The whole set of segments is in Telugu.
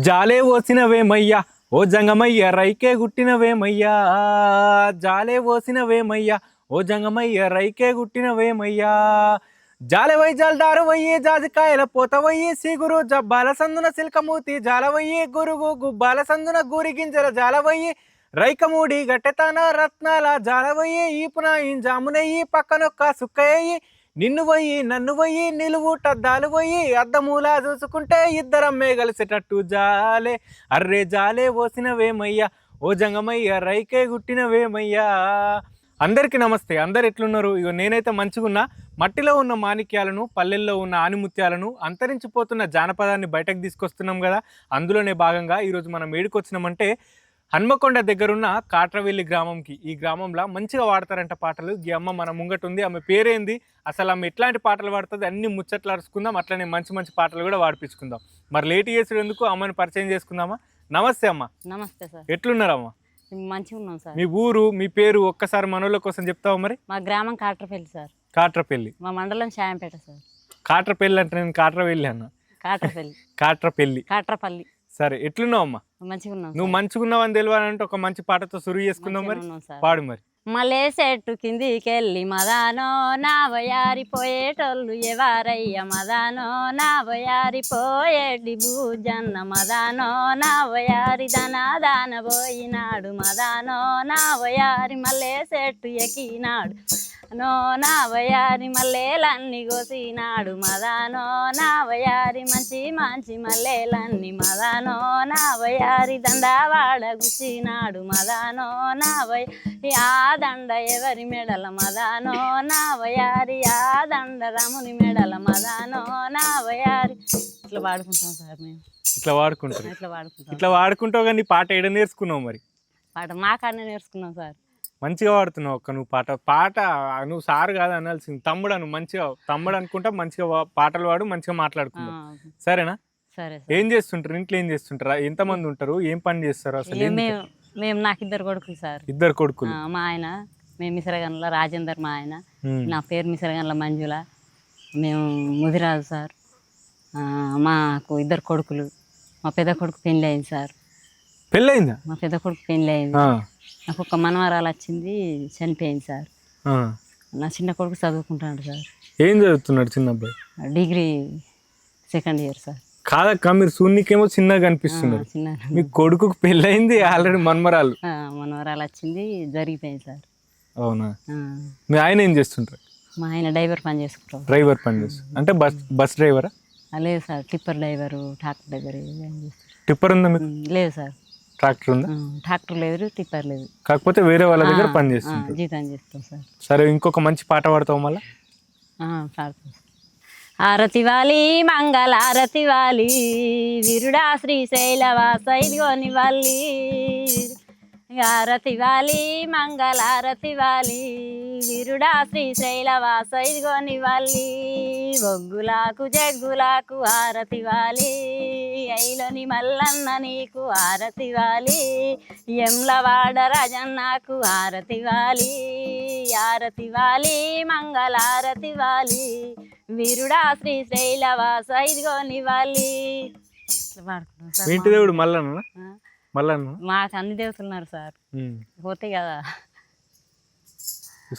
జాలే ఓసినవేమయ్యా? ఓ జంగమయ్య రైకే గుట్టినవేమయ్యా? జాలే ఓసినవేమయ్యా? ఓ జంగమయ్య రైకే గుట్టినవేమయ్యా? జాలవై జల్దారవయ్యి జాజికాయల పోతవయ్యి సిగురు జబ్బాల సందున సిల్కమూతి జాలవయ్యి గురుగు గుబ్బాల సందున గూరి గింజల జాలవయ్యి రైకమూడి గట్టెతాన రత్నాల జాలవయ్యి ఈపున జామునయ్యి పక్కనొక్క సుక్కయ్యి నిన్ను పోయి నన్ను పోయి నిలువు పోయి అద్దమూలా చూసుకుంటే ఇద్దరమ్మే కలిసేటట్టు జాలే. అర్రే జాలే ఓసినవేమయ్యా ఓ జంగమయ్య రైకే గుట్టినవేమయ్యా. అందరికీ నమస్తే అందరు ఎట్లున్నారు? ఇగో నేనైతే మంచిగున్నా. మట్టిలో ఉన్న మాణిక్యాలను పల్లెల్లో ఉన్న ఆనిముత్యాలను అంతరించిపోతున్న జానపదాన్ని బయటకు తీసుకొస్తున్నాం కదా. అందులోనే భాగంగా ఈరోజు మనం ఏడుకొచ్చినామంటే హన్మకొండ దగ్గరున్న కాట్రవెల్లి గ్రామంకి ఈ గ్రామంలో మంచిగా వాడతారంట పాటలు. ఈ అమ్మ మన ముంగట ఉంది ఆమె పేరేంది అసలు ఆమె ఎట్లాంటి పాటలు పాడుతుంది అన్ని ముచ్చట్లు అరుచుకుందాం అట్లనే మంచి మంచి పాటలు కూడా వాడిపించుకుందాం. మరి లేట్ చేసుడు ఎందుకు అమ్మని పరిచయం చేసుకుందామా? నమస్తే అమ్మ. నమస్తే సార్. ఎట్లున్నారమ్మా? మేము మంచిగా ఉన్నాం సార్. మీ ఊరు మీ పేరు ఒక్కసారి మనోళ్ళ కోసం చెప్తావా మరి? మా గ్రామం కాట్రపల్లి సార్. కాట్రపల్లి. మా మండలం షాయంపేట సార్. కాట్రపల్లి అంటే నేను కాట్రవెల్లి అన్న. కాట్రపల్లి. కాట్రపల్లి. కాట్రపల్లి. సరే ఎట్లున్నావు అమ్మా మంచిగా ఉన్నాం నువ్వు మంచిగున్నావని తెలియాలంటే ఒక మంచి పాటతో సురువు చేసుకుందాం మరి. పాడు మరి. మలే చెట్టు కిందికెళ్ళి మదానో నా వయారి పోయేటోళ్ళు ఎవరయ్య? మదానో నా వయారి పోయేటి భూజన్న మదానో నా వయారి దన దాన పోయినాడు మదానో నా వయారి మల్లే చెట్టు ఎక్కినాడు. నో నా వయారి మల్లేలన్నీ కోసినాడు మదానో నా వయారి మంచి మంచి మల్లేలన్నీ మదానో నా వయారి దండవాడ గుచ్చినాడు మదానో నా వయ ఆ దండ ఎవరి మెడల మదానో నా వయారి ఆ దండ రముని మెడల మదానో నా వయారి. ఇట్లా పాడుకుంటాం సార్ మేము. ఇట్లా వాడుకుంటారు. ఇట్లా పాడుకుంటాం ఇట్లా వాడుకుంటావు కానీ పాట ఎడ నేర్చుకున్నావు మరి? పాట మా కాడనే నేర్చుకున్నాం సార్. మంచిగా వాడుతున్నావు ఒక్క నువ్వు పాట. పాట నువ్వు సార్ కాదు అనాల్సింది. తమ్ముడు అను మంచిగా తమ్ముడు అనుకుంటా మంచిగా పాటలు వాడు మంచిగా మాట్లాడుకుందాం. సరేనా? సరే ఏం చేస్తుంటారు? ఇంట్లో ఏం చేస్తుంటారు? ఎంతమంది ఉంటారు? ఏం పని చేస్తారు అసలు? మేము నాకు ఇద్దరు కొడుకులు సార్. ఇద్దరు కొడుకులు. మా ఆయన మేము మిసరగన్ల రాజేందర్ మా ఆయన. నా పేరు మిసరగన్ల మంజుల. మేము ముదిరాజు సార్. మాకు ఇద్దరు కొడుకులు. మా పెద్ద కొడుకు పెళ్ళి అయింది సార్. పెళ్ళయిందా? మా పెద్ద కొడుకు పెళ్ళి అయింది ఆ, నాకు ఒక మనవరాలు వచ్చింది చనిపోయింది సార్. నా చిన్న కొడుకు చదువుకుంటాడు సార్. ఏం చదువుతున్నాడు చిన్న అబ్బాయి? Degree second year sir. కాదక్క మీరు సూన్నికేమో చిన్నగా చిన్న మీ కొడుకుకు పెళ్ళయింది ఆల్రెడీ మన్మరాలు మనవరాలు వచ్చింది జరిగిపోయింది సార్. అవునా? మీ ఆయన ఏం చేస్తుంటారు? మా ఆయన డ్రైవర్ పని చేసుకుంటాడు. డ్రైవర్ పని చేస్తారు అంటే బస్ బస్ డ్రైవరా? లేదు sir tipper driver tractor driver tipper ఉందా మీకు? లేదు సార్. ట్రాక్టర్ ఉందా ట్రాక్టర్ లేదు టిప్పర్ లేదు. కాకపోతే వేరే వాళ్ళ దగ్గర పని ఆ, చేస్తుంటారు. జీతం చేస్తాం సార్. సరే ఇంకొక మంచి పాట మళ్ళా? పాడతాం సార్. ఆరతి వాలి మంగళారతి వాలి విరుడా శ్రీశైలవాస ఇదిగోని వల్లి. ఆరతి వాలి మంగళారతి వాలి విరుడా శ్రీశైలవాస ఇదిగోని వల్లి ఒగ్గులాకు జగ్గులాకు ఆరతి వాలి ఐలోని మల్లన్న నీకు ఆరతి వాలి ఎమ్లవాడ రాజన్నకు ఆరతి వాలి ఆరతి వాలి మంగళారతి వాలి వీరుడా శ్రీశైలవాస ఇదిగో నివాలి ఇట్లా పాడుకుంటాం సార్. మీ ఇంటి దేవుడు మల్లన్న? మల్లన్న? మాకు అన్ని దేవతలున్నారు సార్. పోతే కదా.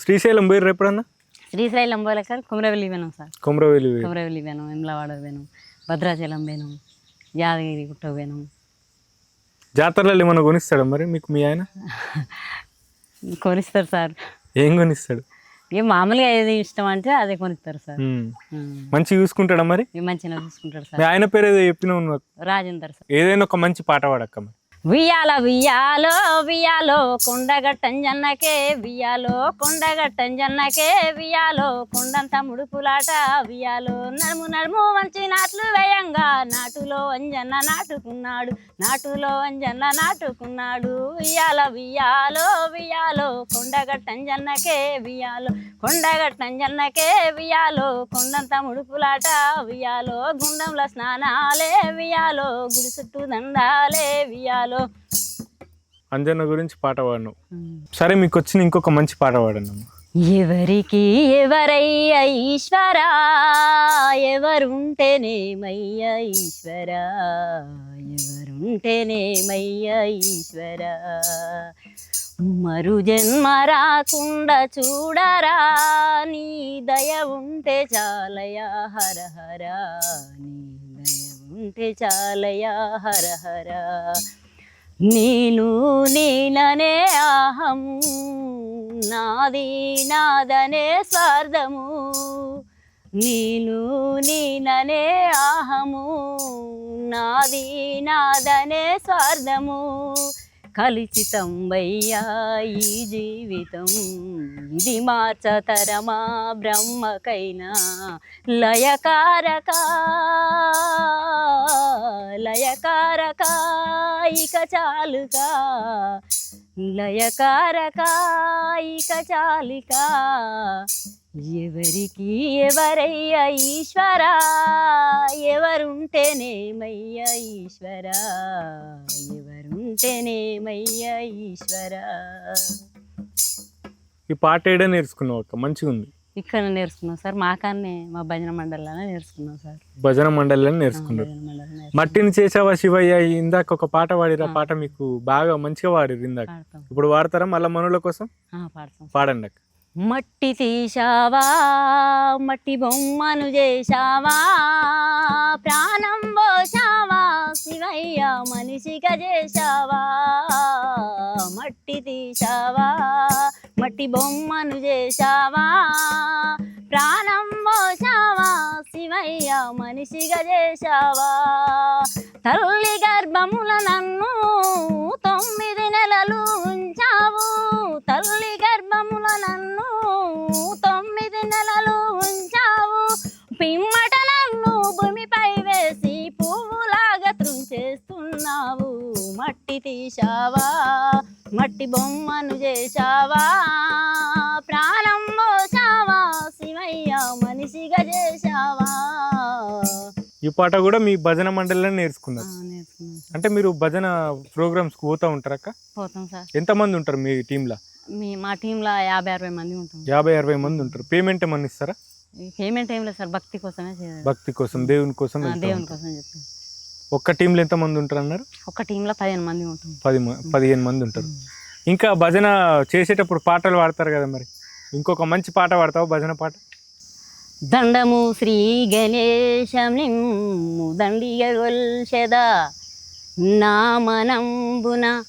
శ్రీశైలం పోయి ఎప్పుడన్నా? శ్రీశైలం పోలేక కుమరవెల్లి పోయినాం సార్. కొమరవెల్లి కుమరవెల్లి పోయినాం ఎమ్లవాడ పోయినాం భద్రాచలం పోయినాం యాదగిరి గుట్ట పోయినాం. జాతరలో ఏమన్నా కొనిస్తాడా మరి మీకు మీ ఆయన? కొనిస్తారు సార్. ఏం కొనిస్తాడు? ఇక మామూలుగా ఏది ఇష్టం అంటే అదే కొనిస్తారు సార్. మంచిగా చూసుకుంటాడా మరి? మంచిగా చూసుకుంటారు మీ సార్ ఆయన పేరు ఏదో చెప్పినావు నువ్వు. రాజేందర్ సార్. ఏదైనా ఒక మంచి పాట పాడక్క మరి వియాల వియాలో వియాలో కొండగట్టంజన్నకే వియాలో కొండగట్టంజన్నకే వియాలో కొండంత ముడుపులాట వియాలో నడుము నడుము వంచి నాట్లు వేయంగా నాటులో అంజన్న నాటుకున్నాడు నాటులో అంజన్న నాటుకున్నాడు. వియాల వియాలో వియాలో కొండగట్టంజన్నకే వియాలో కొండగట్టంజన్నకే వియాలో కొండంత ముడుపులాట వియాలో గుండంలో స్నానాలే వియాలో గుడి చుట్టూ దండాలే వియాలో అంజన్న గురించి పాట పాడినావు సరే మీకు వచ్చిన ఇంకొక మంచి పాట అమ్మ. ఎవరికి ఎవరయ్య ఈశ్వరా ఎవరుంటేనేమయ్య ఈశ్వరా? ఎవరు ఉంటేనేమయ్యా ఈశ్వర? మరు జన్మ రాకుండా చూడరా? నీ దయ ఉంటే చాలయా హర హర నీ దయ ఉంటే చాలయా హర హర నేను నేననే అహము నాది నాదనే స్వార్థము. నేను నేననే అహము నాది నాదనే స్వార్థము. కలిసితంబయ్యా ఈ జీవితం ఇది మార్చతరమా బ్రహ్మకైనా? లయకారక లయకారక ఇక చాలుగా లయకారక ఇక చాలిక? ఎవరికి ఎవరయ్యా ఈశ్వరా? ఎవరుంటేనేమయ్యా ఈశ్వరా? ఎవరుంటేనేమయ్యా ఈశ్వరా? ఈ పాట ఏడా నేర్చుకున్నావు అక్క? మంచిగా ఉంది. ఇక్కడ నేర్చుకున్నాం సార్ మా కాన్నే మా భజన మండలిలోనే నేర్చుకున్నాం సార్. భజన మండలిని నేర్చుకున్నారు. భజన మండలి మట్టిని చేసావా శివయ్య? ఇందాక ఒక పాట పాడిరా పాట మీకు బాగా మంచిగా పాడిరు ఇందాక. ఇప్పుడు వాడతారా మళ్ళా మనుల కోసం? పాడతాం పాడండి అక్క. మట్టి తీశావా? మట్టి బొమ్మను చేశావా? ప్రాణం పోశావా? శివయ్య మనిషిగా చేశావా? మట్టి తీశావా? మట్టి బొమ్మను చేశావా? ప్రాణం శివయ్య మనిషిగా చేశావా? తల్లి గర్భముల నన్ను తొమ్మిది నెలలు ఉంచావు. తల్లి గర్భముల నన్ను తొమ్మిది నెలలు ఉంచావు. పిమ్మట నన్ను భూమిపై త్రుంచేస్తున్నావు మట్టి తీశావా? మట్టి బొమ్మను చేశావా? ప్రాణం పోసావా శివయ్య మనిషిగా చేశావా? ఈ పాట కూడా మీ భజన మండలిలో నేర్చుకున్నారు. అంటే మీరు భజన ప్రోగ్రామ్స్ పోతా ఉంటారు అక్క? పోతాం సార్. ఎంతమంది ఉంటారు మీ టీంలో మీ మా టీంలో యాభై అరవై మంది ఉంటాం. యాభై అరవై మంది ఉంటారు. పేమెంట్ ఏమన్నా ఇస్తారా? పేమెంట్ ఏం లేదు సార్. భక్తి కోసమే భక్తి కోసం దేవుని కోసం దేవుని ఉంటారు. కోసం చెప్తాం. ఒక్క టీంలో ఎంత మంది ఉంటారు అన్నారు ఒక టీంలో పదిహేను మంది ఉంటాం. పది పదిహేను మంది ఉంటారు. ఇంకా భజన చేసేటప్పుడు పాటలు పాడతారు కదా మరి? ఇంకొక మంచి పాట పాడతావు భజన పాట? దండము శ్రీ గణేశము దండిగ గొల్చెద నామనంబున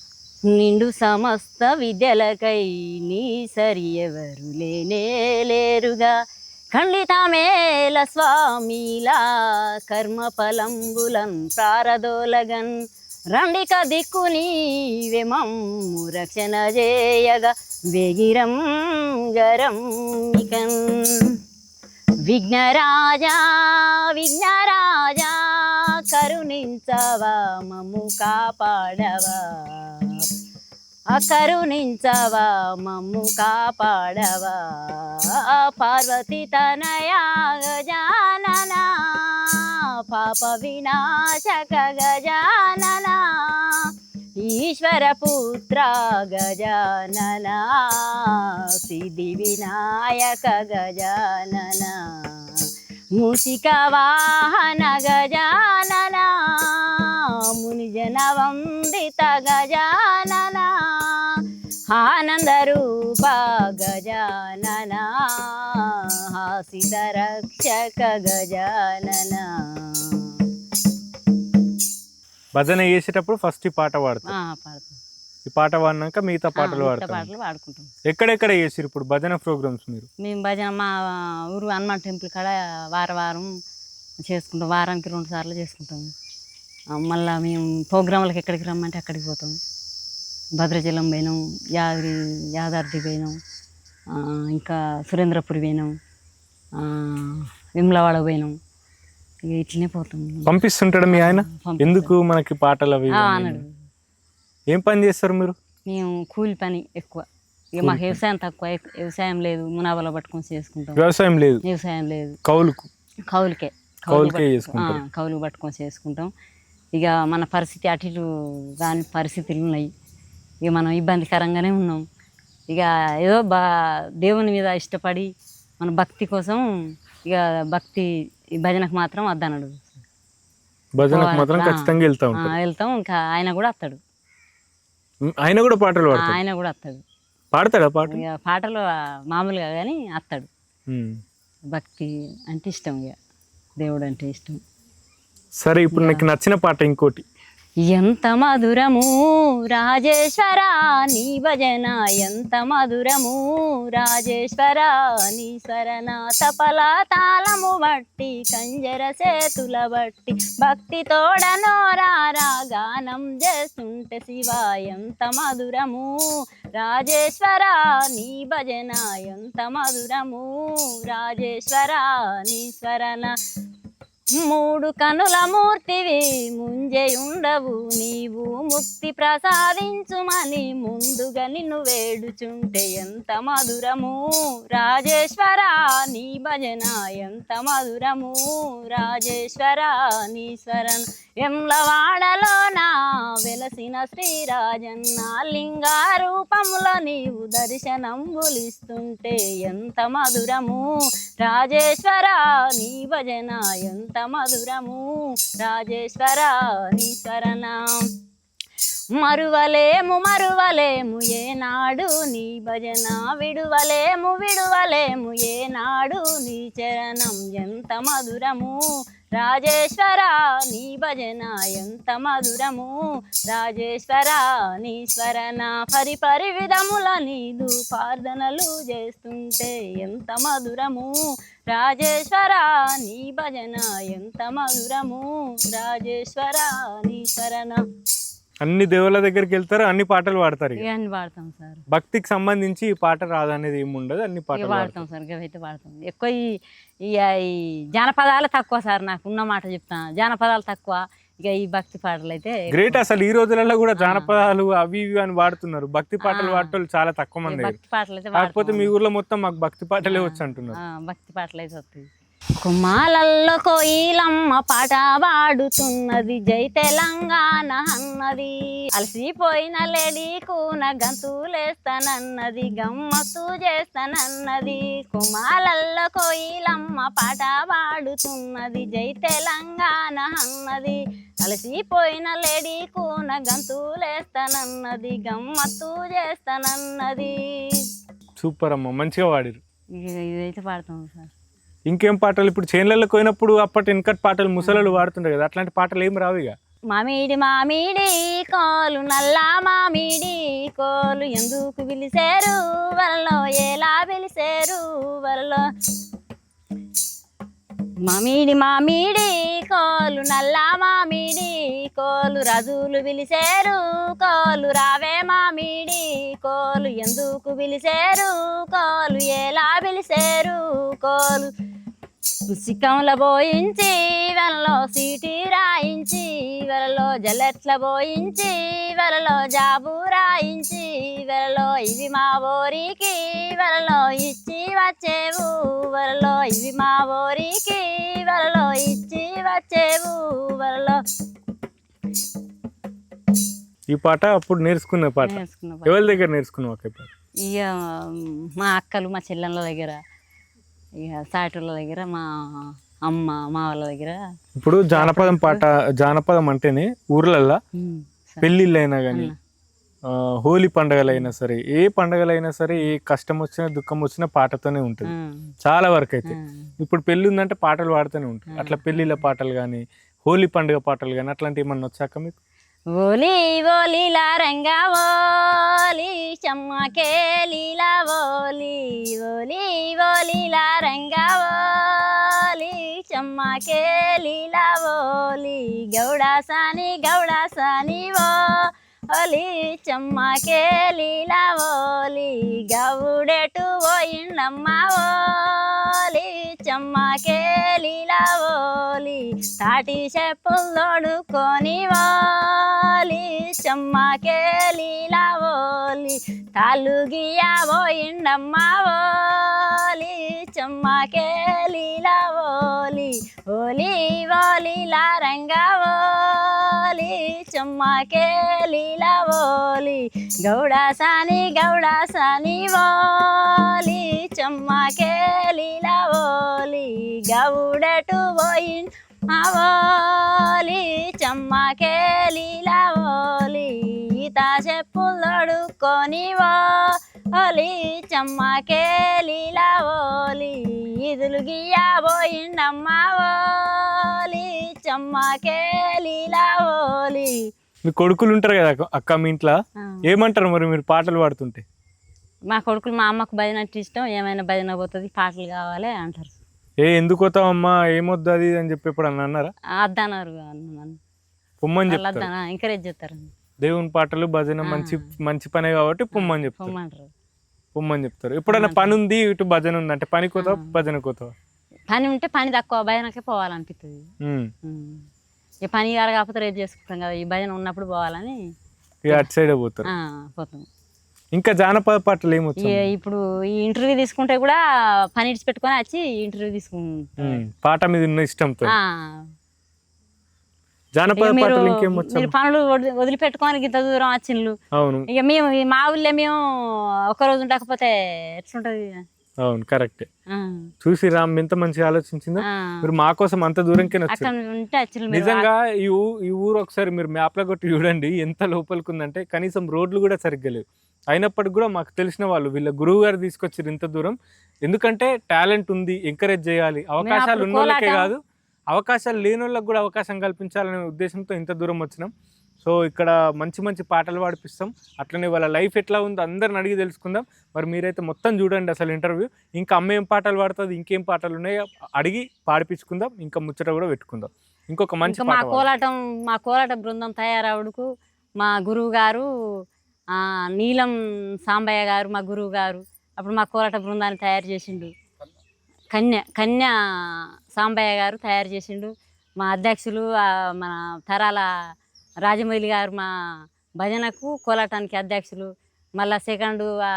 నిండు సమస్త విద్యలకై నీ సరి ఎవరు లేనే లేరుగా. ఖండితామేల స్వామిలా కర్మఫలంబులం ప్రారదోలగన్. రండిక దిక్కు నీవెమమ్ము రక్షణ చేయగా వెగిరం గరం మికన్ విఘ్నరాజా విఘ్నరాజా కరుణించవా మమ్ము కాపాడవా. అకరుణించవా మమ్ము కాపాడవా? పార్వతి తనయా గజానన పాప వినాశక గజానన? ఈశ్వర పుత్ర గజానన? సిద్ధి వినాయక గజానన? మూషిక వాహన గజానన? మునిజన వందిత గజానన? ఆనంద రూప గజానన హాసిత రక్షక గజానన భజన చేసేటప్పుడు ఫస్ట్ ఈ పాట పాడతాం. ఈ పాట పాడినాక మిగతా పాటలు మిగతా పాడతాం. పాటలు పాడుకుంటాం. ఎక్కడెక్కడ చేసిరు ఇప్పుడు భజన ప్రోగ్రామ్స్ మీరు? మేము భజన మా ఊరు హనుమాన్ టెంపుల్ కాడ వార వారం చేసుకుంటాం. వారానికి రెండు సార్లు చేసుకుంటాం. ఆ, మళ్ళా మేము ప్రోగ్రాంలకు ఎక్కడికి రమ్మంటే అక్కడికి పోతాం. భద్రాచలం పోయినాం యాదగిరి యాదాద్రి పోయినాం ఇంకా సురేంద్రపురి పోయినాం విమలవాడ పోయినాం. ఇక ఇట్లనే పోతాం. పంపిస్తుంటాడు మీ ఆయన. ఎందుకు మనకి పాటలు అవి? అన్నాడు. ఏం పని చేస్తారు మీరు? మేము కూలి పని ఎక్కువ. ఇక మాకు వ్యవసాయం తక్కువ వ్యవసాయం లేదు మునాబలో పట్టుకొని చేసుకుంటాం. వ్యవసాయం లేదు? వ్యవసాయం లేదు. కౌలుకు? కౌలుకే. కౌలుకే కౌలు పట్టుకొని చేసుకుంటాం. ఇక మన పరిస్థితి అటు ఇటు దాని పరిస్థితులు ఉన్నాయి. ఇక మనం ఇబ్బందికరంగానే ఉన్నాం. ఇక ఏదో బా దేవుని మీద ఇష్టపడి మన భక్తి కోసం ఇక భక్తి భజనకు మాత్రం వద్దనడు. భజనకు. మాత్రం. ఖచ్చితంగా వెళ్తా వెళ్తాం. ఇంకా ఆయన కూడా వస్తాడు. ఆయన కూడా పాటలు ఆయన కూడా వస్తాడు. పాడతాడా పాట? ఇక పాటలు మామూలుగా కానీ వస్తాడు. భక్తి అంటే ఇష్టం ఇక. దేవుడు అంటే ఇష్టం. సరే ఇప్పుడు నీకు నచ్చిన పాట ఇంకోటి. ఎంత మధురము రాజేశ్వర నీ భజన ఎంత మధురము రాజేశ్వర నీ స్వరణ తపల తాళము బట్టి కంజర సేతుల బట్టి భక్తి తోడనోరారా గానం చేస్తుంటే శివ ఎంత మధురము రాజేశ్వర నీ భజన ఎంత మధురము రాజేశ్వర నీ స్వరణ మూడు కనుల మూర్తివి ముంజయుండవు. నీవు ముక్తి ప్రసాదించుమని ముందుగా నిన్ను వేడుచుంటే ఎంత మధురము? రాజేశ్వర నీ భజన ఎంత మధురము? రాజేశ్వర నీ స్వరణ ఎమ్లవాడలోన వెలసిన శ్రీరాజన్న లింగారూపంలో నీవు నీవు దర్శనంబులిస్తుంటే ఎంత మధురము? రాజేశ్వర నీ భజన ఎంత మధురము రాజేశ్వర నీ శరణం. మరువలేము మరువలేము ఏనాడు నీ భజన విడువలేము విడువలేము ఏనాడు నీ చరణం ఎంత మధురము. రాజేశ్వర నీ భజన ఎంత మధురము. రాజేశ్వర నీ స్వరణ పరి పరి విధముల నీదు ప్రార్థనలు చేస్తుంటే ఎంత మధురము. రాజేశ్వర నీ భజన ఎంత మధురము. రాజేశ్వర నీ స్వరణ అన్ని దేవుళ్ళ దగ్గరికి వెళ్తారు అన్ని పాటలు పాడతారు ఇక. సార్. భక్తికి సంబంధించి ఈ పాట రాదనేది ఏమి ఉండదు అన్ని పాటలు పాడతారు పాడతాం. సార్ అయితే పాడతాం. ఎక్కువ ఈ ఈ జానపదాలు తక్కువ సార్ నాకు ఉన్న మాట చెప్తాను జానపదాలు తక్కువ ఇక ఈ భక్తి పాటలు అయితే గ్రేట్ అసలు ఈ రోజులలో కూడా జానపదాలు అవి ఇవి అని వాడుతున్నారు. భక్తి పాటలు వాడటం చాలా తక్కువ మంది. భక్తి పాటలు అయితే కాకపోతే. మీ ఊర్లో మొత్తం మాకు భక్తి పాటలే వచ్చి అంటున్నారు ఆ, భక్తి పాటలు అయితే వస్తాయి. కుమ్మాలల్లో కోయిలమ్మ పాట పాడుతున్నది. జై తెలంగాణ అన్నది. అలసిపోయిన లేడీ కూన గంతులేస్తానన్నది. గమ్మత్తు చేస్తానన్నది. కుమాలల్లో కోయిలమ్మ పాట పాడుతున్నది. జై తెలంగాణ అన్నది. అలసిపోయిన లేడీ కూన గంతులేస్తానన్నది. గమ్మత్తు చేస్తానన్నది. సూపర్ అమ్మ మంచిగా వాడిరు ఇక ఇదైతే పాడతాం సార్. ఇంకేం పాటలు? ఇప్పుడు చేన్లలో పోయినప్పుడు అప్పటి వెనకటి పాటలు ముసలు వాడుతుండే కదా అట్లాంటి పాటలు ఏం రావు ఇక. మామిడి మామిడి కోలు నల్ల మామిడి కోలు ఎందుకు పిలిచారు? వలలో ఎలా పిలిచారు? వలలో మామిడి మామిడి కోలు నల్ల మామిడి కోలు రజులు పిలిచారు. కోలు రావే మామిడి కోలు ఎందుకు పిలిచారు? కోలు ఎలా పిలిచారు? కోలు పుస్తకంలో పోయించి వెలలో సీటీ రాయించి వెలలో జలెట్ల పోయించి వెలలో జాబు రాయించి వెలలో ఇవి మా ఊరికి వెలలో ఇచ్చి వచ్చేవు వెలలో ఇవి మా ఊరికి వెలలో ఇచ్చి వచ్చేవు వెలలో ఈ పాట అప్పుడు నేర్చుకున్న పాట. ఎవరి దగ్గర నేర్చుకున్నావు ఇక మా అక్కలు మా చెల్లెళ్ళ దగ్గర. ఇక సాటుల దగ్గర మా అమ్మ మా వాళ్ళ దగ్గర. ఇప్పుడు జానపదం పాట జానపదం అంటేనే ఊర్లల్లో. పెళ్ళిళ్ళైనా కానీ హోలీ పండగలైనా సరే ఏ పండగలైనా సరే ఏ కష్టం వచ్చినా దుఃఖం వచ్చినా పాటతోనే ఉంటుంది. చాలా వరకు అయితే. ఇప్పుడు పెళ్ళి ఉందంటే పాటలు పాడుతూనే ఉంటాయి. అట్లా పెళ్ళిళ్ళ పాటలు కానీ హోలీ పండుగ పాటలు కానీ అట్లాంటి ఏమన్నా వచ్చాక మీకు? ఓలి ఓలి రంగా ఓలి చమ్మకే లీలా ఓలి. ఓలి ఓలి రంగా ఓలి చమ్మకే లీలా ఓలి. గౌడా సాని గౌడా సాని ఓ ఓలి చెమ్మకే లీలా ఓలి గౌడెటు పోయిండమ్మ ఓలి చెమ్మకే లీలా ఓలి తాటి చెప్పుల్లోడుకొని వాలి చెమ్మకే లీలా ఓలి తాలుగియా పోయిండమ్మ ఓలి చెమ్మకే లీలా ఓలి ఓలి ఓలి లారంగా ఓలి చెమ్మకే లీలా ఓలి గౌడా సాని గౌడా సాని ఓలి చుమ్మకే లీలా ఓలి గౌడటు పోయిన్ అవోలి చమ్మకే లీలా ఓలి ఈత చెప్పులు తొడుక్కొని ఓలి చమ్మకే లీలా ఓలి ఇదులు గియ్యబోయిండమ్మ ఓలి చెమ్మకే లీలా ఓలి. మీ కొడుకులు ఉంటారు కదా అక్క- మీ ఇంట్లో? ఏమంటారు మరి మీరు పాటలు పాడుతుంటే? మా కొడుకులు మా అమ్మకు భజన అంటే ఇష్టం ఏమైనా భజన పోతుంది పాటలు కావాలి అంటారు. ఏ ఎందుకు పోతావమ్మా ఏమొద్దు అది అని చెప్పి ఎప్పుడు అన్న అన్నారా అద్దన్నారు పొమ్మని చెప్తారు. ఎంకరేజ్ చేస్తారు. దేవుని పాటలు భజన మంచి మంచి పనే కాబట్టి పొమ్మని చెప్తారు. పొమ్మని చెప్తారు. ఎప్పుడైనా పని ఉంది ఇటు భజన ఉంది అంటే పని కోతావా భజన కోతావా? పని ఉంటే పని తక్కువ భజనకే పోవాలనిపిస్తుంది. ఈ పని గారు కాకపోతే రేపు చేసుకుంటాం కదా ఈ భజన ఉన్నప్పుడు పోవాలని ఇక అటు సైడ్ పోతారు. పోతాం. ఇంకా జానపద పాటలు ఈ- ఇప్పుడు ఈ ఇంటర్వ్యూ తీసుకుంటే కూడా పని ఇడిచి పెట్టుకొని వచ్చి ఇంటర్వ్యూ తీసుకుంటాం. పాట మీద ఉన్న ఇష్టంతో. ఆ. జానపద ఇక పాటలు ఇంకేమొచ్చు పనులు వదిలి- వదిలిపెట్టుకొని ఇంత దూరం వచ్చిండ్లు. అవును. ఇక మేము మా ఊళ్ళో మేము ఒక రోజు ఉండకపోతే ఎట్లుంటది? అవును కరెక్టే. చూసి రామ్ ఎంత మంచిగా ఆలోచించిందో. మీరు మా కోసం అంత దూరంకే వచ్చారు నిజంగా ఈ ఊరు ఒకసారి మీరు మ్యాప్లో కొట్టి చూడండి ఎంత లోపలికి ఉందంటే కనీసం రోడ్లు కూడా సరిగ్గా లేవు. అయినప్పటికి కూడా మాకు తెలిసిన వాళ్ళు వీళ్ళ గురువు గారు తీసుకొచ్చారు ఇంత దూరం. ఎందుకంటే టాలెంట్ ఉంది ఎంకరేజ్ చేయాలి. అవకాశాలు ఉన్న వాళ్ళకే కాదు అవకాశాలు లేని వాళ్ళకి కూడా అవకాశం కల్పించాలనే ఉద్దేశంతో ఇంత దూరం వచ్చినాం. సో ఇక్కడ మంచి మంచి పాటలు పాడిపిస్తాం. అట్లనే వాళ్ళ లైఫ్ ఎట్లా ఉందో అందరిని అడిగి తెలుసుకుందాం. మరి మీరైతే మొత్తం చూడండి అసలు ఇంటర్వ్యూ. ఇంకా అమ్మ ఏం పాటలు పాడుతుంది ఇంకేం పాటలు ఉన్నాయో అడిగి పాడిపించుకుందాం. ఇంకా ముచ్చట కూడా పెట్టుకుందాం. ఇంకొక మంచి మా. కోలాటం మా కోలాట బృందం తయారవుడుకు మా గురువు గారు నీలం సాంబయ్య గారు మా గురువు గారు అప్పుడు మా కోలాట బృందాన్ని తయారు చేసిండు. కన్య కన్య సాంబయ్య గారు తయారు చేసిండు. మా అధ్యక్షులు మన తరాల రాజమౌళి గారు మా భజనకు కోలాటానికి అధ్యక్షులు మళ్ళా సెకండ్ ఆ,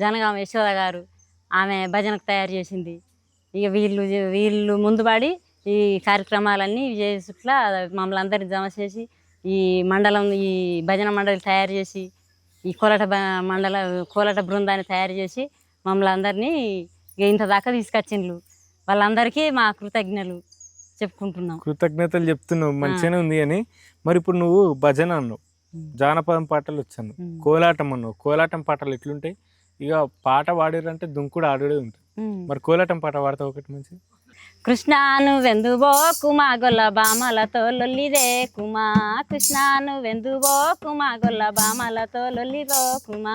జనగాం యశోద గారు ఆమె భజనకు తయారు చేసింది. ఇక వీళ్ళు వీళ్ళు ముందు పడి ఈ కార్యక్రమాలన్నీ చేసుట్లా మమ్మల్ని అందరిని జమ చేసి ఈ మండలం ఈ భజన మండలి తయారు చేసి ఈ కోలాట మండల కోలాట బృందాన్ని తయారు చేసి మమ్మల్ని అందరినీ ఇక ఇంత దాకా తీసుకొచ్చిండ్రు వాళ్ళందరికీ మా కృతజ్ఞలు చెప్పుకుంటున్నాం. కృతజ్ఞతలు చెప్తున్నావు. మంచిగానే ఉంది అని. మరి ఇప్పుడు నువ్వు భజన అన్నావు. జానపదం పాటలు వచ్చాను. కోలాటం అన్నావు. కోలాటం పాటలు ఎట్లుంటాయి? ఇక పాట పాడారంటే దుంకుడు ఆడుడే ఉంటుంది. మరి కోలాటం పాట పాడతావు ఒకటి మంచి కృష్ణాను వెందుబో కుమా గొల్ల బామలతో లొల్లిదే కుమా. కృష్ణాను వెందుబో కుమా గొల్ల బామలతో లొల్లిరో కుమా.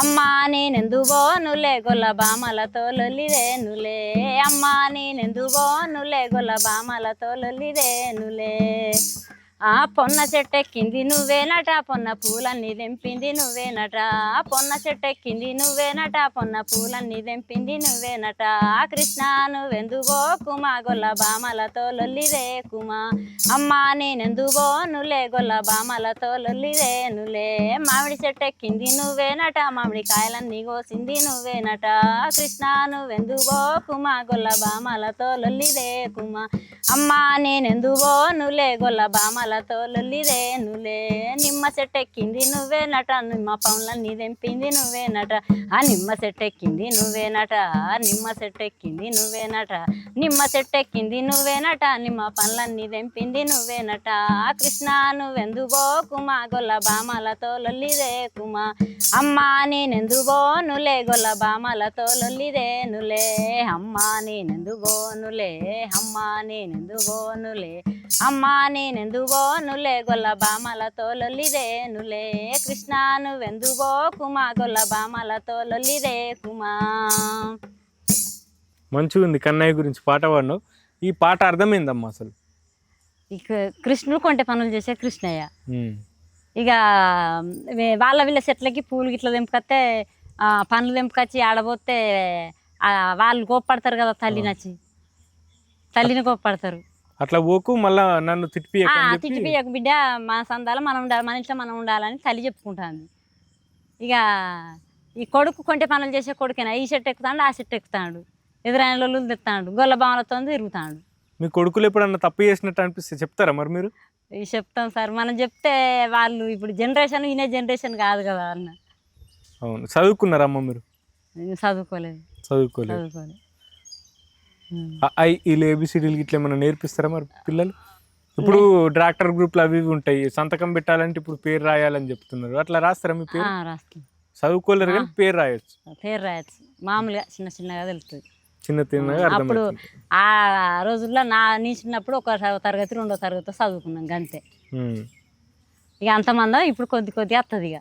అమ్మా నేనెందుబో నులే గొల్ల బామలతో లొల్లిదే నులే. అమ్మా నేనెందుబో నులే గొల్ల బామలతో లొల్లిదే నులే. ఆ పొన్న చెట్టెక్కింది నువ్వేనట పొన్న పూలన్నీ తెంపింది నువ్వేనట. పొన్న చెట్టెక్కింది నువ్వేనట పొన్న పూలన్నీ తెంపింది నువ్వేనట. కృష్ణ నువ్వెందువో కుమా గొల్ల బామలతో లొల్లిదే కుమా అమ్మా నేనెందువో నులే గొల్ల బామలతో లొల్లిదే నులే మామిడి చెట్టెక్కింది నువ్వేనట మామిడి కాయలన్నీ కోసింది నువ్వేనట. కృష్ణ నువ్వెందువో కుమా గొల్ల బామలతో లొల్లిదే కుమా అమ్మా నేనెందువో నులే గొల్ల బామ లొల్లిదే నులే నిమ్మ చెట్టెక్కింది నువ్వేనట నిమ్మ పౌన్లన్నీ తెంపింది నువ్వేనట ఆ నిమ్మ చెట్టెక్కింది నువ్వేనట నిమ్మ చెట్టెక్కింది నువ్వేనట నిమ్మ చెట్టెక్కింది నువ్వేనట నిమ్మ పండ్లన్నీ తెంపింది నువ్వేనట కృష్ణ నువ్వెందు కుమా? గొల్ల బామల లొల్లిదే కుమా. అమ్మా నేనెందు నులే. గొల్ల బామల లొల్లిదే నులే. అమ్మా నేనెందు నులే. అమ్మా నేనెందు నులే. అమ్మా నేనెందువో నులే గొల్ల బామలతో లొల్లిదే నులే కృష్ణ నువ్వెందువో కుమా గొల్ల బామలతో లొల్లిదే కుమా. మంచిగా ఉంది కన్నయ్య గురించి పాట పాడినావు ఈ పాట అర్థమైందమ్మా అసలు. ఇక కృష్ణుడు కొంటే పనులు చేసే కృష్ణయ్య. ఇక వాళ్ళ వీళ్ళ చెట్లకి పూలు గిట్ల తెంపుకొస్తే ఆ, పండ్లు తెంపుకొచ్చి ఆడబోతే ఆ, వాళ్ళు కోప్పడతారు కదా తల్లి నచ్చి. తల్లిని కోప్పడతారు. అట్లా పోకు మళ్ళా నన్ను తిట్టిపోయాక బిడ్డ మా సందాల మనం ఉండాలి మన ఇంట్లో మనం ఉండాలని తల్లి చెప్పుకుంటుంది. ఇక ఈ కొడుకు కొంటే పనులు చేసే కొడుకేనా? ఈ చెట్టు ఎక్కుతాడు ఆ చెట్టు ఎక్కుతాడు. ఎదురైన లోళ్ళు తెస్తాడు గొల్ల బామలతో తిరుగుతాడు. మీ కొడుకులు ఎప్పుడన్నా తప్పు చేసినట్టు అనిపిస్తే చెప్తారా మరి మీరు? చెప్తాం సార్ మనం చెప్తే వాళ్ళు ఇప్పుడు జనరేషన్ ఈయన జనరేషన్ కాదు కదా అన్న. అవును చదువుకున్నారమ్మా మీరు? చదువుకోలేదు. చదువుకోలేదు. చదువుకోలేదు. ఐ వీళ్ళు ఏబిసిడీలు ఇట్లా ఏమైనా నేర్పిస్తారా మరి పిల్లలు? ఇప్పుడు డాక్టర్ గ్రూప్లు అవి ఇవి ఉంటాయి. సంతకం పెట్టాలంటే ఇప్పుడు పేరు రాయాలని చెప్తున్నారు. అట్లా రాస్తారా మీ పేరు? చదువుకోలేరు కానీ పేరు రాయొచ్చు. పేరు రాయచ్చు. మామూలుగా చిన్న చిన్నగా తెలుస్తుంది చిన్న తిన్నగా అప్పుడు ఆ రోజుల్లో నా నీ చిన్నప్పుడు ఒక తరగతి రెండో తరగతి చదువుకున్నాం అంతే ఉమ్. ఇక అంతమంది ఇప్పుడు కొద్ది కొద్దిగా వస్తుంది ఇక.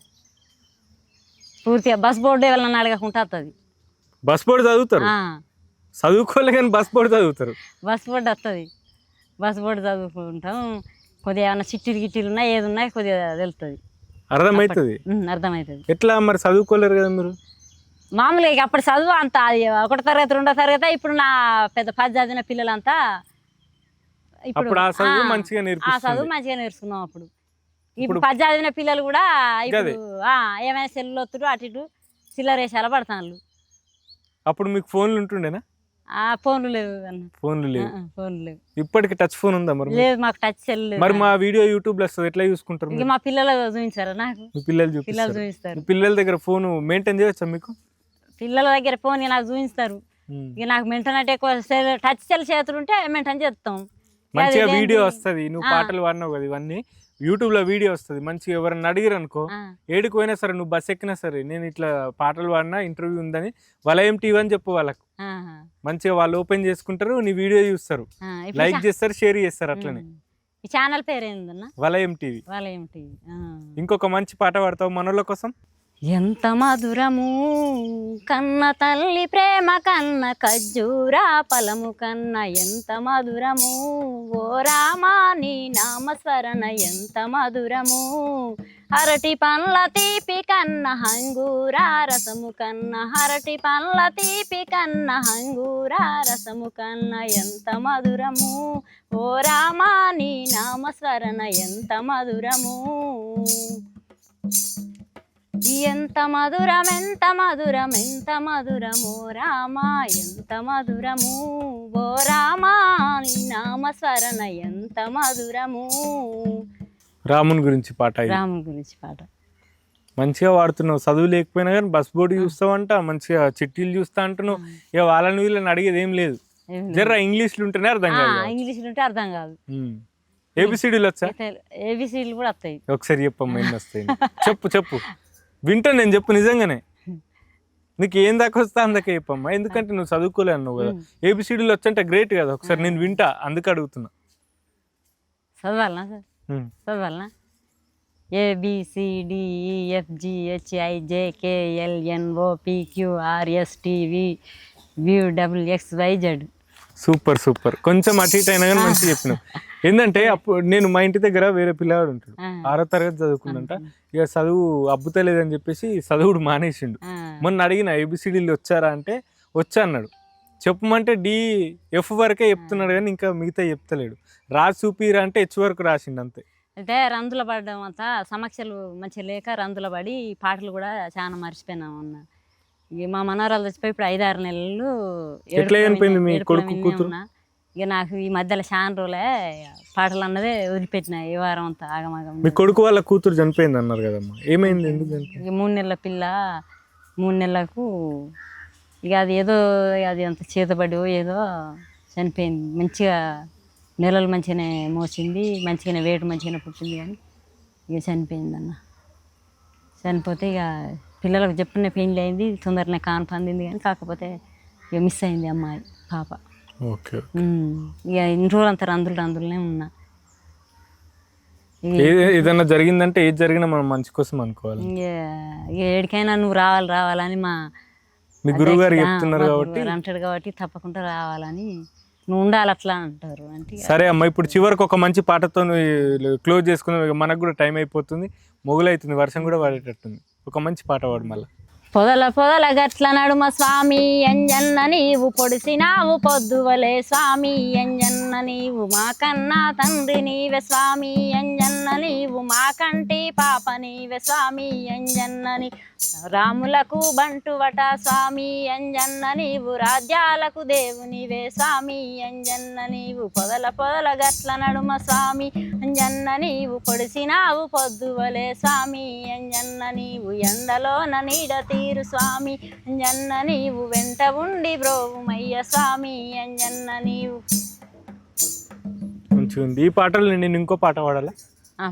పూర్తిగా బస్ బోర్డు ఎవరన్నా అడగకుండా వస్తుంది బస్ బోర్డు చదువుతారు? చదువుకోలే కానీ బస్ బోర్డు చదువుతారు. బస్ బోర్డు వస్తుంది బస్ బోర్డు చదువుకుంటాం. కొద్దిగా ఏమైనా చిట్టీలు గిట్టీలు ఉన్నా ఏది ఉన్నా కొద్దిగా తెలుస్తుంది అర్థమవుతుంది అర్థమవుతుంది ఎట్లా మరి చదువుకోలేరు కదా మీరు? మామూలుగా ఇక అప్పుడు చదువు అంత అది ఒకటో తరగతి రెండో తరగతి ఇప్పుడు నా పెద్ద పది చదివిన పిల్లలంతా అప్పుడు ఆ చదువు మంచిగా నేర్చుకున్నాం అప్పుడు. ఇప్పుడు పది చదివిన పిల్లలు కూడా ఇప్పుడు ఆ, ఏమైనా సెల్లు ఒత్తుడు అటు ఇటు చిల్లరేసాల పడతాను అప్పుడు మీకు ఫోన్లు ఉంటుండేనా? ఫోన్లు లేవు ఫోన్లు లేవు. ఆ, ఫోన్లు లేవు. ఇప్పటికి టచ్ ఫోన్ ఉందా మరి? లేదు మాకు టచ్ లేదు. మరి మా వీడియో యూట్యూబ్లో వస్తుంది ఎట్లా చూసుకుంటారు? మా పిల్లలు చూపించారా నాకు? మీ పిల్లలు పిల్లలు చూపిస్తారు. పిల్లల దగ్గర ఫోన్ మెయింటైన్ చేయొచ్చా మీకు? పిల్లల దగ్గర ఫోన్ నాకు చూపిస్తారు. ఇక నాకు మెంటన్ అంటే ఎక్కువ టచ్ సెల్ చేతులు ఉంటే మెంటన్ చేస్తాం. మంచిగా? వీడియో వస్తుంది. నువ్వు. పాటలు పాడినావు కదా ఇవన్నీ. యూట్యూబ్లో వీడియో వస్తుంది. మంచిగా ఎవరైనా అడిగిరు అనుకో ఏడికి పోయినా సరే నువ్వు బస్ ఎక్కినా సరే నేను ఇట్లా పాటలు పాడినా ఇంటర్వ్యూ ఉందని వలయం టీవీ అని చెప్పు వాళ్ళకు. మంచిగా వాళ్ళు ఓపెన్ చేసుకుంటారు నీ వీడియో చూస్తారు. లైక్ చేస్తారు షేర్ చేస్తారు అట్లనే. ఈ ఛానల్ పేరు ఏందన్న వలయం టీవీ. ఏమిటి ఆ. ఇంకొక మంచి పాట పాడతావు మనోళ్ళ కోసం? ఎంత మధురము. కన్న తల్లి ప్రేమ కన్న ఖజ్జూరా ఫలము కన్న ఎంత మధురము. ఓ రామా నీ నామస్మరణ ఎంత మధురము. అరటి పండ్ల తీపి కన్న హంగూరా రసము కన్న అరటి పండ్ల తీపి కన్న హంగూరా రసము కన్న ఎంత మధురము. ఓ రామా నీ నామస్మరణ ఎంత మధురము. ఎంత మధురం ఎంత మధురం ఎంత మధురమో రామా ఎంత మధురము ఓ రామా నీ నామస్మరణ ఎంత మధురము. రాముని గురించి పాట ఇది. రాముని గురించి పాట. మంచిగా వాడుతున్నావు. చదువు లేకపోయినా కానీ బస్ బోర్డు చూస్తావంట మంచిగా చిట్టీలు చూస్తా అంటున్నావు. ఇక వాళ్ళని వీళ్ళని అడిగేది ఏం లేదు. ఏం లేదు. జర్ర ఇంగ్లీష్లు ఉంటేనే అర్థం ఆ, కాదు. ఇంగ్లీష్లో ఉంటే అర్థం కాదు. ఏబిసిడీలు వచ్చా? ఏబిసిడీలు కూడా వస్తాయి. ఒకసారి చెప్పమ్మా ఎన్ని వస్తాయి చెప్పు చెప్పు. వింటా నేను చెప్పు నిజంగానే. నీకు ఏం దాకా వస్తా అందుకే చెప్పమ్మా. ఎందుకంటే నువ్వు చదువుకోలే అన్నావు కదా. ఏబిసిడీలు వచ్చంటే గ్రేట్ కదా. ఒకసారి నేను వింటా అందుకు అడుగుతున్నా. చదవాలనా sir. చదవాలనా? ఏబిసిడిఈఎఫ్జిహెచ్ఐజేకేఎల్ఎన్ఓ పిక్యూఆర్ఎస్టీవి view WX YZ super super. కొంచెం అటు ఇటు అయినా కానీ మంచిగా చెప్పినావు. ఏంటంటే అప్పుడు నేను మా ఇంటి దగ్గర వేరే పిల్లవాడు ఉంటాడు. ఆరో తరగతి చదువుకుందంట. ఇక చదువు అబ్బుతలేదని చెప్పేసి చదువుడు మానేసిండు. మొన్న అడిగిన ఏబిసిడీలు వచ్చారా అంటే వచ్చా అన్నాడు. చెప్పమంటే డి ఎఫ్ వరకే చెప్తున్నాడు కానీ ఇంకా మిగతా చెప్తలేడు. రాసి చూపిరా అంటే హెచ్ వరకు రాసిండు అంతే. అయితే రందుల పడడం అంతా సమస్యలు మంచిగా లేక రందుల పడి పాటలు కూడా చాలా మర్చిపోయినాం అన్న ఇక మా మనవరాలు చచ్చిపోయి ఇప్పుడు ఐదారు నెలలు ఎట్లా చనిపోయింది మీ కొడుకు కూతురు? ఇక నాకు ఈ మధ్యలో చాలా రోజులే పాటలు అన్నదే వదిలిపెట్టిన ఈ వారం అంతా ఆగమాగం. మీ కొడుకు వాళ్ళ కూతురు చనిపోయింది అన్నారు కదమ్మా. ఏమైంది? ఎందుకు ఇక మూడు నెలల పిల్ల మూడు నెలలకు ఇక అది ఏదో అది అంత చేతబడి ఏదో చనిపోయింది. మంచిగా నెలలు మంచిగానే మోసింది మంచిగానే వేటు మంచిగానే పుట్టింది కానీ ఇక చనిపోయింది అన్న. చనిపోతే ఇక పిల్లలకు చెప్పిన పెళ్ళి అయింది తొందరనే కాను పందింది కానీ కాకపోతే ఇక మిస్ అయింది అమ్మాయి పాప. ఓకే. ఇక ఇన్ని రోజులు అంతా రందులు రందులనే ఉన్నా. ఏదైనా జరిగిందంటే ఏది జరిగినా మనం మంచి కోసం అనుకోవాలి. ఏడికైనా నువ్వు రావాలి రావాలని మా మీ గురువు గారు చెప్తున్నారు కాబట్టి అంటాడు కాబట్టి తప్పకుండా రావాలని నువ్వు ఉండాలి అట్లా అంటారు. అంటే సరే అమ్మ ఇప్పుడు చివరికి ఒక మంచి పాటతో క్లోజ్ చేసుకుందాం. ఇక మనకు కూడా టైం అయిపోతుంది మొగులైతుంది వర్షం కూడా పడేటట్టుంది. ఒక మంచి పాట పాడు మళ్ళీ. పొదల పొదల గట్ల నడుమ స్వామి ఎంజన్న నీవు పొడిసినావు పొద్దువలే స్వామి ఎంజన్న నీవు మా కన్నా తండ్రి నీవే స్వామి ఎంజన్న నీవు మా కంటి పాప నీవే స్వామి ఎంజన్నని రాములకు బంటువట స్వామి ఎంజన్న నీవు రాజ్యాలకు దేవునివే స్వామి ఎంజన్న నీవు పొదల పొదల గట్ల నడుమ స్వామి అంజన్న నీవు పొడిసినావు పొద్దువలే స్వామి. అంజన్న నీవు ఎండలోన నీడ తీరు స్వామి. అంజన్న నీవు వెంట ఉండి బ్రోవుమయ్య స్వామి. అంజన్న నీవు ఉంది ఈ పాటలు నేను ఇంకో పాట పాడాలా? ఆ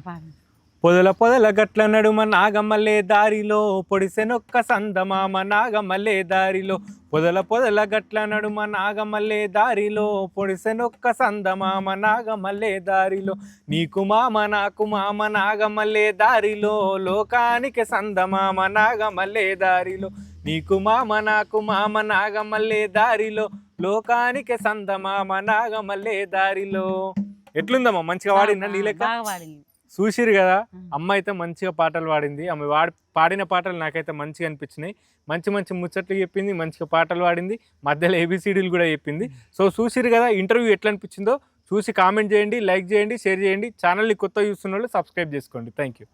పొదల పొదల గట్ల నడుమ నాగమల్లే దారిలో. పొడిసెనొక్క సందమామ నాగమల్లే దారిలో. పొదల పొదల గట్ల నడుమ నాగమల్లే దారిలో. పొడిసెనొక్క సందమామ నాగమల్లే దారిలో. నీకు మామ నాకు మామ నాగమల్లే దారిలో. లోకానికి సందమామ నాగమల్లే దారిలో. నీకు మామ నాకు మామ నాగమల్లే దారిలో. లోకానికి సందమామ నాగమల్లే దారిలో. ఎట్లుందమ్మా? మంచిగా వాడినా నీ లెక్క? చూసిరు కదా? అమ్మ అయితే మంచిగా పాటలు పాడింది. ఆమె వాడి పాడిన పాటలు నాకైతే మంచిగా అనిపించినాయి. మంచి మంచి ముచ్చట్లు చెప్పింది మంచిగా పాటలు పాడింది. మధ్యలో ఏబిసిడీలు కూడా చెప్పింది. సో చూసిరు కదా ఇంటర్వ్యూ ఎట్లా అనిపించిందో చూసి కామెంట్ చేయండి లైక్ చేయండి షేర్ చేయండి. ఛానల్ని కొత్త చూస్తున్న వాళ్ళు సబ్స్క్రైబ్ చేసుకోండి. Thank you